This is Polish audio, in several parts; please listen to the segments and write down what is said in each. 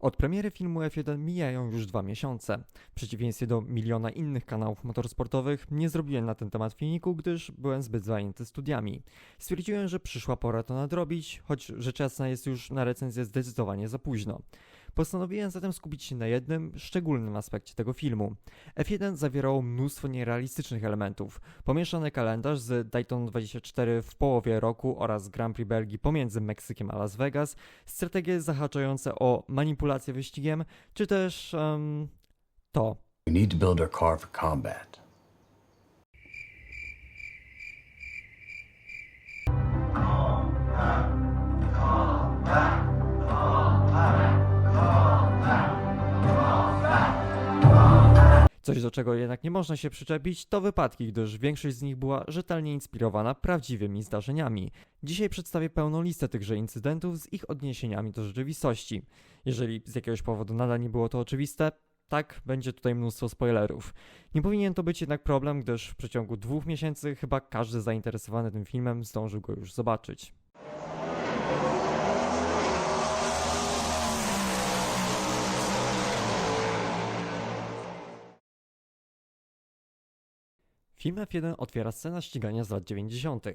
Od premiery filmu F1 mijają już dwa miesiące. W przeciwieństwie do miliona innych kanałów motorsportowych, nie zrobiłem na ten temat filmiku, gdyż byłem zbyt zajęty studiami. Stwierdziłem, że przyszła pora to nadrobić, choć rzecz jasna jest już na recenzję zdecydowanie za późno. Postanowiłem zatem skupić się na jednym, szczególnym aspekcie tego filmu. F1 zawierało mnóstwo nierealistycznych elementów. Pomieszany kalendarz z Dayton 24 w połowie roku oraz Grand Prix Belgii pomiędzy Meksykiem a Las Vegas, strategie zahaczające o manipulację wyścigiem, czy też um, to. We need to build our car for combat. Coś, do czego jednak nie można się przyczepić, to wypadki, gdyż większość z nich była rzetelnie inspirowana prawdziwymi zdarzeniami. Dzisiaj przedstawię pełną listę tychże incydentów z ich odniesieniami do rzeczywistości. Jeżeli z jakiegoś powodu nadal nie było to oczywiste, tak, będzie tutaj mnóstwo spoilerów. Nie powinien to być jednak problem, gdyż w przeciągu dwóch miesięcy chyba każdy zainteresowany tym filmem zdążył go już zobaczyć. Film F1 otwiera scena ścigania z lat 90.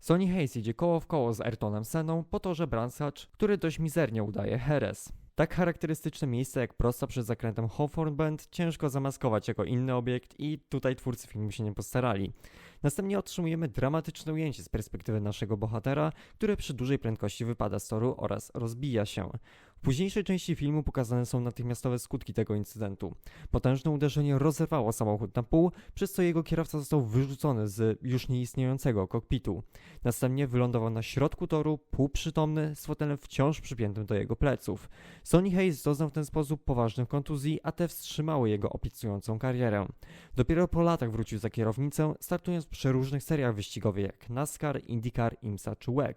Sonny Hayes idzie koło w koło z Ayrtonem Seną po torze Brands Hatch, który dość mizernie udaje Heres. Tak charakterystyczne miejsce jak prosta przed zakrętem Hawthorne ciężko zamaskować jako inny obiekt i tutaj twórcy filmu się nie postarali. Następnie otrzymujemy dramatyczne ujęcie z perspektywy naszego bohatera, który przy dużej prędkości wypada z toru oraz rozbija się. Późniejszej części filmu pokazane są natychmiastowe skutki tego incydentu. Potężne uderzenie rozerwało samochód na pół, przez co jego kierowca został wyrzucony z już nieistniejącego kokpitu. Następnie wylądował na środku toru, półprzytomny, z fotelem wciąż przypiętym do jego pleców. Sonny Hayes doznał w ten sposób poważnych kontuzji, a te wstrzymały jego obiecującą karierę. Dopiero po latach wrócił za kierownicę, startując w przeróżnych seriach wyścigowych jak NASCAR, IndyCar, IMSA czy WEC.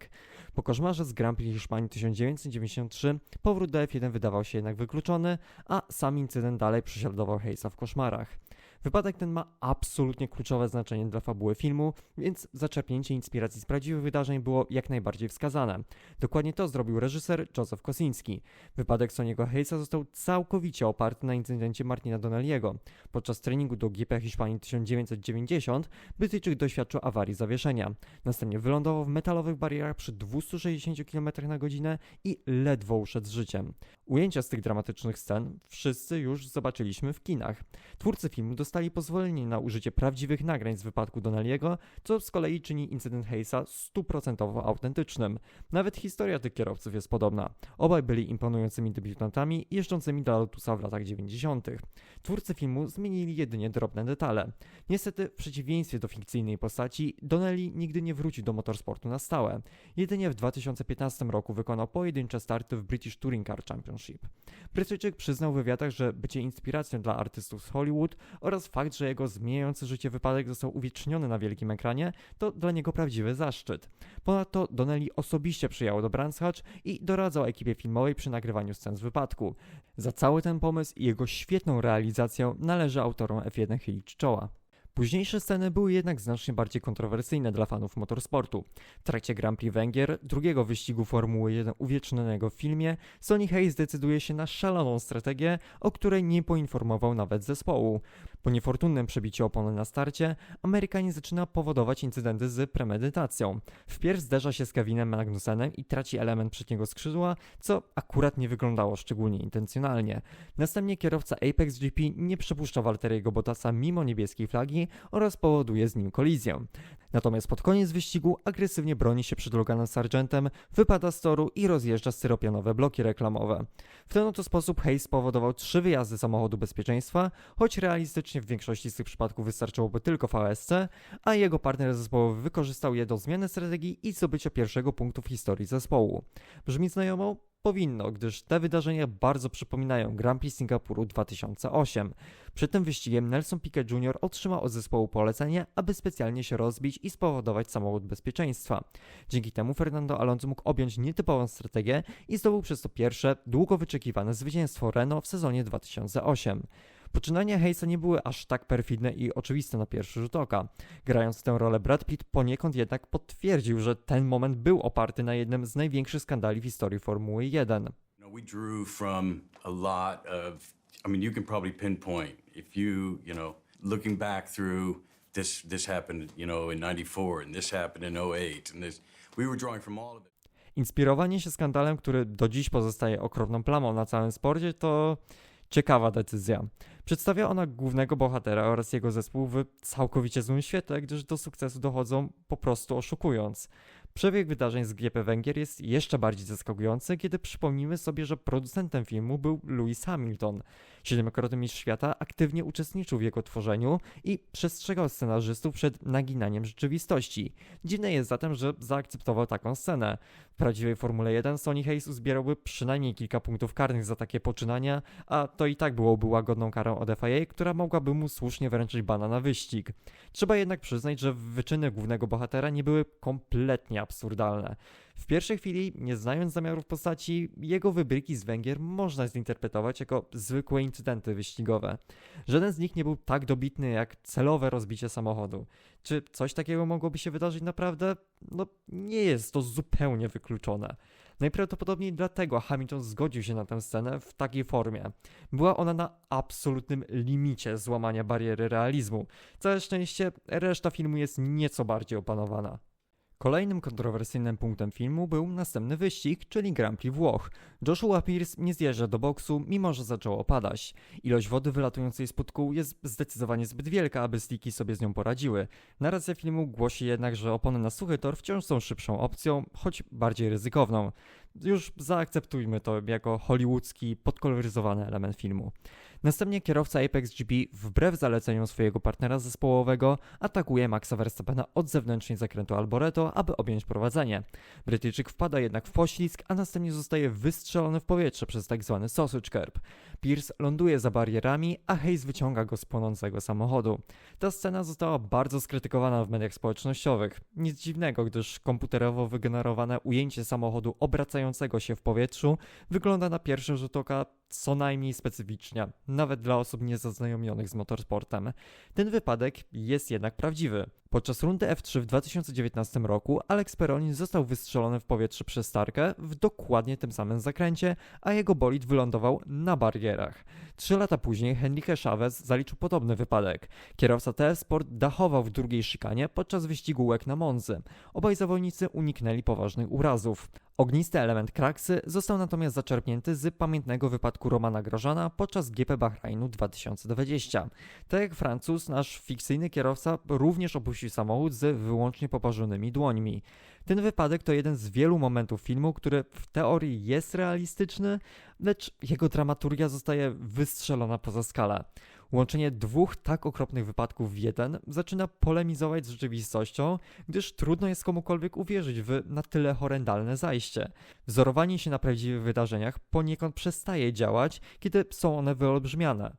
Po koszmarze z Grand Prix Hiszpanii 1993 powrót do F1 wydawał się jednak wykluczony, a sam incydent dalej prześladował Hayesa w koszmarach. Wypadek ten ma absolutnie kluczowe znaczenie dla fabuły filmu, więc zaczerpnięcie inspiracji z prawdziwych wydarzeń było jak najbardziej wskazane. Dokładnie to zrobił reżyser Joseph Kosinski. Wypadek Soniego Hayesa został całkowicie oparty na incydencie Martina Donnelly'ego. Podczas treningu do GP Hiszpanii 1990 Brytyjczyk doświadczył awarii zawieszenia. Następnie wylądował w metalowych barierach przy 260 km na godzinę i ledwo uszedł z życiem. Ujęcia z tych dramatycznych scen wszyscy już zobaczyliśmy w kinach. Twórcy filmu dostali pozwolenie na użycie prawdziwych nagrań z wypadku Donnelly'ego, co z kolei czyni incydent Hayesa stuprocentowo autentycznym. Nawet historia tych kierowców jest podobna. Obaj byli imponującymi debiutantami jeżdżącymi dla Lotusa w latach 90. Twórcy filmu zmienili jedynie drobne detale. Niestety, w przeciwieństwie do fikcyjnej postaci, Donnelly nigdy nie wrócił do motorsportu na stałe. Jedynie w 2015 roku wykonał pojedyncze starty w British Touring Car Championship. Brytyjczyk przyznał w wywiadach, że bycie inspiracją dla artystów z Hollywood oraz fakt, że jego zmieniający życie wypadek został uwieczniony na wielkim ekranie, to dla niego prawdziwy zaszczyt. Ponadto Donnelly osobiście przyjechał do Brands Hatch i doradzał ekipie filmowej przy nagrywaniu scen z wypadku. Za cały ten pomysł i jego świetną realizację należy autorom F1 chylić czoła. Późniejsze sceny były jednak znacznie bardziej kontrowersyjne dla fanów motorsportu. W trakcie Grand Prix Węgier, drugiego wyścigu Formuły 1 uwiecznionego w filmie, Sonny Hayes decyduje się na szaloną strategię, o której nie poinformował nawet zespołu. Po niefortunnym przebiciu opony na starcie, Amerykanin zaczyna powodować incydenty z premedytacją. Wpierw zderza się z Kevinem Magnusenem i traci element przedniego skrzydła, co akurat nie wyglądało szczególnie intencjonalnie. Następnie kierowca Apex GP nie przepuszcza Walteriego Bottasa mimo niebieskiej flagi oraz powoduje z nim kolizję. Natomiast pod koniec wyścigu agresywnie broni się przed Loganem Sargentem, wypada z toru i rozjeżdża styropianowe bloki reklamowe. W ten oto sposób Hayes spowodował trzy wyjazdy samochodu bezpieczeństwa, choć realistycznie w większości z tych przypadków wystarczyłoby tylko VSC, a jego partner zespołowy wykorzystał je do zmiany strategii i zdobycia pierwszego punktu w historii zespołu. Brzmi znajomo? Powinno, gdyż te wydarzenia bardzo przypominają Grand Prix Singapuru 2008. Przed tym wyścigiem Nelson Piquet Jr. otrzymał od zespołu polecenie, aby specjalnie się rozbić i spowodować samochód bezpieczeństwa. Dzięki temu Fernando Alonso mógł objąć nietypową strategię i zdobył przez to pierwsze, długo wyczekiwane zwycięstwo Renault w sezonie 2008. Poczynania Hayesa nie były aż tak perfidne i oczywiste na pierwszy rzut oka. Grając tę rolę Brad Pitt poniekąd jednak potwierdził, że ten moment był oparty na jednym z największych skandali w historii Formuły 1. You know, we drew from a lot of, I mean, you can probably pinpoint if you, you know, looking back through this, this happened, you know, in 94 and this happened in 08 and this, we were drawing from all of it. Inspirowanie się skandalem, który do dziś pozostaje okropną plamą na całym sporcie, to ciekawa decyzja. Przedstawia ona głównego bohatera oraz jego zespół w całkowicie złym świetle, gdyż do sukcesu dochodzą po prostu oszukując. Przebieg wydarzeń z GP Węgier jest jeszcze bardziej zaskakujący, kiedy przypomnimy sobie, że producentem filmu był Lewis Hamilton. Siedmiokrotny mistrz świata aktywnie uczestniczył w jego tworzeniu i przestrzegał scenarzystów przed naginaniem rzeczywistości. Dziwne jest zatem, że zaakceptował taką scenę. W prawdziwej Formule 1 Sonny Hayes uzbierałby przynajmniej kilka punktów karnych za takie poczynania, a to i tak byłoby łagodną karą od FIA, która mogłaby mu słusznie wręczyć bana na wyścig. Trzeba jednak przyznać, że wyczyny głównego bohatera nie były kompletnie absurdalne. W pierwszej chwili, nie znając zamiarów postaci, jego wybryki z Węgier można zinterpretować jako zwykłe incydenty wyścigowe. Żaden z nich nie był tak dobitny jak celowe rozbicie samochodu. Czy coś takiego mogłoby się wydarzyć naprawdę? No, nie jest to zupełnie wykluczone. Najprawdopodobniej dlatego Hamilton zgodził się na tę scenę w takiej formie. Była ona na absolutnym limicie złamania bariery realizmu. Całe szczęście reszta filmu jest nieco bardziej opanowana. Kolejnym kontrowersyjnym punktem filmu był następny wyścig, czyli Grand Prix Włoch. Joshua Pierce nie zjeżdża do boksu, mimo że zaczęło padać. Ilość wody wylatującej spod kół jest zdecydowanie zbyt wielka, aby sliki sobie z nią poradziły. Narracja filmu głosi jednak, że opony na suchy tor wciąż są szybszą opcją, choć bardziej ryzykowną. Już zaakceptujmy to jako hollywoodzki, podkoloryzowany element filmu. Następnie kierowca Apex GP, wbrew zaleceniom swojego partnera zespołowego, atakuje Maxa Verstappena od zewnętrznej zakrętu Alboreto, aby objąć prowadzenie. Brytyjczyk wpada jednak w poślizg, a następnie zostaje wystrzelony w powietrze przez tzw. sausage curb. Pierce ląduje za barierami, a Hayes wyciąga go z płonącego samochodu. Ta scena została bardzo skrytykowana w mediach społecznościowych. Nic dziwnego, gdyż komputerowo wygenerowane ujęcie samochodu obracającego się w powietrzu wygląda na pierwszy rzut oka co najmniej specyficznie, nawet dla osób niezaznajomionych z motorsportem. Ten wypadek jest jednak prawdziwy. Podczas rundy F3 w 2019 roku Alex Peroni został wystrzelony w powietrze przez Starkę w dokładnie tym samym zakręcie, a jego bolid wylądował na barierach. Trzy lata później Henrique Chavez zaliczył podobny wypadek. Kierowca TF Sport dachował w drugiej szykanie podczas wyścigu łek na Monzy. Obaj zawodnicy uniknęli poważnych urazów. Ognisty element kraksy został natomiast zaczerpnięty z pamiętnego wypadku Romana Grożana podczas GP Bahrainu 2020. Tak jak Francuz, nasz fikcyjny kierowca również opuścił samochód z wyłącznie poparzonymi dłońmi. Ten wypadek to jeden z wielu momentów filmu, który w teorii jest realistyczny, lecz jego dramaturgia zostaje wystrzelona poza skalę. Łączenie dwóch tak okropnych wypadków w jeden zaczyna polemizować z rzeczywistością, gdyż trudno jest komukolwiek uwierzyć w na tyle horrendalne zajście. Wzorowanie się na prawdziwych wydarzeniach poniekąd przestaje działać, kiedy są one wyolbrzymiane.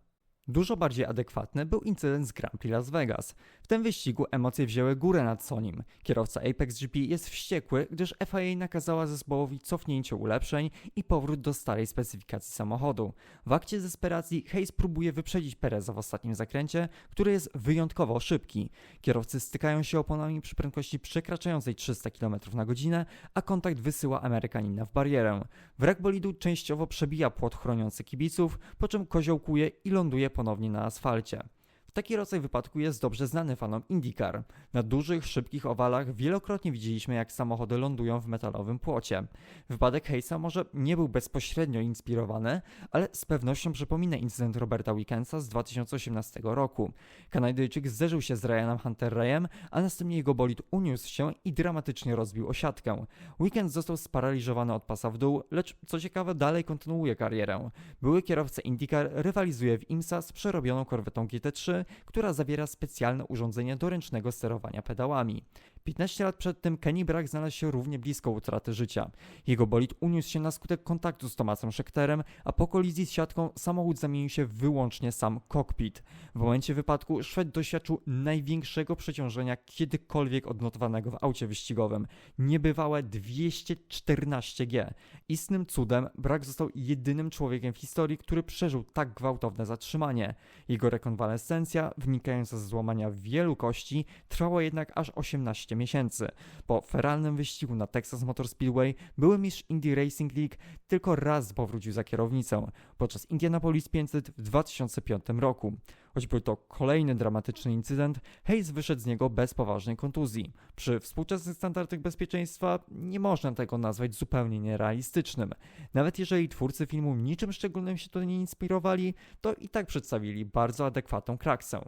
Dużo bardziej adekwatny był incydent z Grand Prix Las Vegas. W tym wyścigu emocje wzięły górę nad Sonim. Kierowca Apex GP jest wściekły, gdyż FIA nakazała zespołowi cofnięcie ulepszeń i powrót do starej specyfikacji samochodu. W akcie desperacji Hayes próbuje wyprzedzić Pereza w ostatnim zakręcie, który jest wyjątkowo szybki. Kierowcy stykają się oponami przy prędkości przekraczającej 300 km na godzinę, a kontakt wysyła Amerykanina w barierę. Wrak bolidu częściowo przebija płot chroniący kibiców, po czym koziołkuje i ląduje ponownie na asfalcie. Taki rodzaj wypadku jest dobrze znany fanom IndyCar. Na dużych, szybkich owalach wielokrotnie widzieliśmy, jak samochody lądują w metalowym płocie. Wypadek Hayesa może nie był bezpośrednio inspirowany, ale z pewnością przypomina incydent Roberta Weekendsa z 2018 roku. Kanadyjczyk zderzył się z Ryanem Hunter-Rayem, a następnie jego bolid uniósł się i dramatycznie rozbił osiadkę. Weekend został sparaliżowany od pasa w dół, lecz co ciekawe dalej kontynuuje karierę. Były kierowca IndyCar rywalizuje w IMSA z przerobioną korwetą GT3, która zawiera specjalne urządzenie do ręcznego sterowania pedałami. 15 lat przed tym Kenny Brack znalazł się równie blisko utraty życia. Jego bolid uniósł się na skutek kontaktu z Tomasem Schechterem, a po kolizji z siatką samochód zamienił się w wyłącznie sam kokpit. W momencie wypadku Szwed doświadczył największego przeciążenia kiedykolwiek odnotowanego w aucie wyścigowym. Niebywałe 214G. Istnym cudem Brack został jedynym człowiekiem w historii, który przeżył tak gwałtowne zatrzymanie. Jego rekonwalescencja, wynikająca z złamania wielu kości, trwała jednak aż 18 12 miesięcy. Po feralnym wyścigu na Texas Motor Speedway były mistrz Indy Racing League tylko raz powrócił za kierownicę, podczas Indianapolis 500 w 2005 roku. Choć był to kolejny dramatyczny incydent, Hayes wyszedł z niego bez poważnej kontuzji. Przy współczesnych standardach bezpieczeństwa nie można tego nazwać zupełnie nierealistycznym. Nawet jeżeli twórcy filmu niczym szczególnym się to nie inspirowali, to i tak przedstawili bardzo adekwatną kraksę.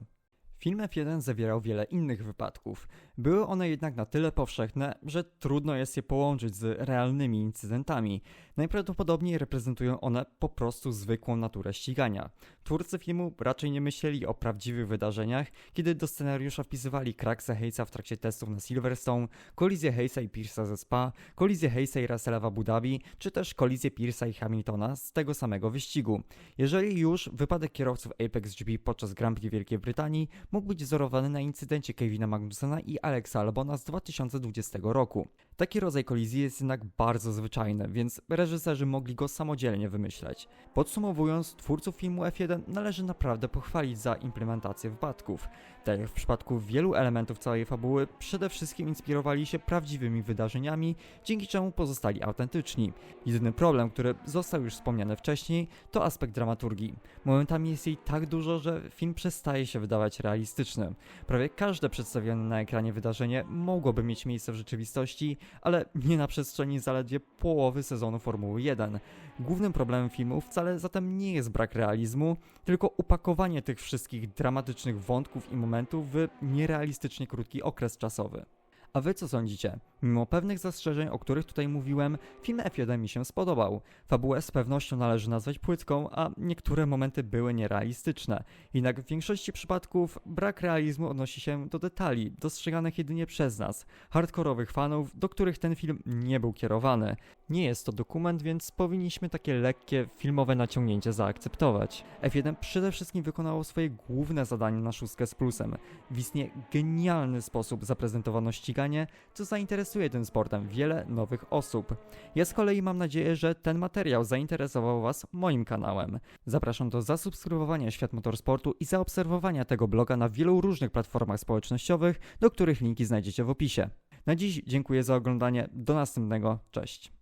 Film F1 zawierał wiele innych wypadków. Były one jednak na tyle powszechne, że trudno jest je połączyć z realnymi incydentami. Najprawdopodobniej reprezentują one po prostu zwykłą naturę ścigania. Twórcy filmu raczej nie myśleli o prawdziwych wydarzeniach, kiedy do scenariusza wpisywali kraksę Hayesa w trakcie testów na Silverstone, kolizję Hayesa i Pierce'a ze Spa, kolizję Hayesa i Russella w Abu Dhabi, czy też kolizję Pierce'a i Hamiltona z tego samego wyścigu. Jeżeli już, wypadek kierowców Apex GP podczas Grand Prix Wielkiej Brytanii mógł być wzorowany na incydencie Kevina Magnusena i Alexa Albona z 2020 roku. Taki rodzaj kolizji jest jednak bardzo zwyczajny, więc reżyserzy mogli go samodzielnie wymyśleć. Podsumowując, twórców filmu F1 należy naprawdę pochwalić za implementację wypadków. Tak jak w przypadku wielu elementów całej fabuły, przede wszystkim inspirowali się prawdziwymi wydarzeniami, dzięki czemu pozostali autentyczni. Jedyny problem, który został już wspomniany wcześniej, to aspekt dramaturgii. Momentami jest jej tak dużo, że film przestaje się wydawać realistyczny. Prawie każde przedstawione na ekranie wydarzenie mogłoby mieć miejsce w rzeczywistości, ale nie na przestrzeni zaledwie połowy sezonu Formuły 1. Głównym problemem filmu wcale zatem nie jest brak realizmu, tylko upakowanie tych wszystkich dramatycznych wątków i momentów w nierealistycznie krótki okres czasowy. A wy co sądzicie? Mimo pewnych zastrzeżeń, o których tutaj mówiłem, film F1 mi się spodobał. Fabułę z pewnością należy nazwać płytką, a niektóre momenty były nierealistyczne. Jednak w większości przypadków brak realizmu odnosi się do detali, dostrzeganych jedynie przez nas, hardkorowych fanów, do których ten film nie był kierowany. Nie jest to dokument, więc powinniśmy takie lekkie filmowe naciągnięcie zaakceptować. F1 przede wszystkim wykonało swoje główne zadanie na szóstkę z plusem. W istnie genialny sposób zaprezentowano ściganie, co zainteresuje tym sportem wiele nowych osób. Ja z kolei mam nadzieję, że ten materiał zainteresował Was moim kanałem. Zapraszam do zasubskrybowania Świat Motorsportu i zaobserwowania tego bloga na wielu różnych platformach społecznościowych, do których linki znajdziecie w opisie. Na dziś dziękuję za oglądanie, do następnego, cześć.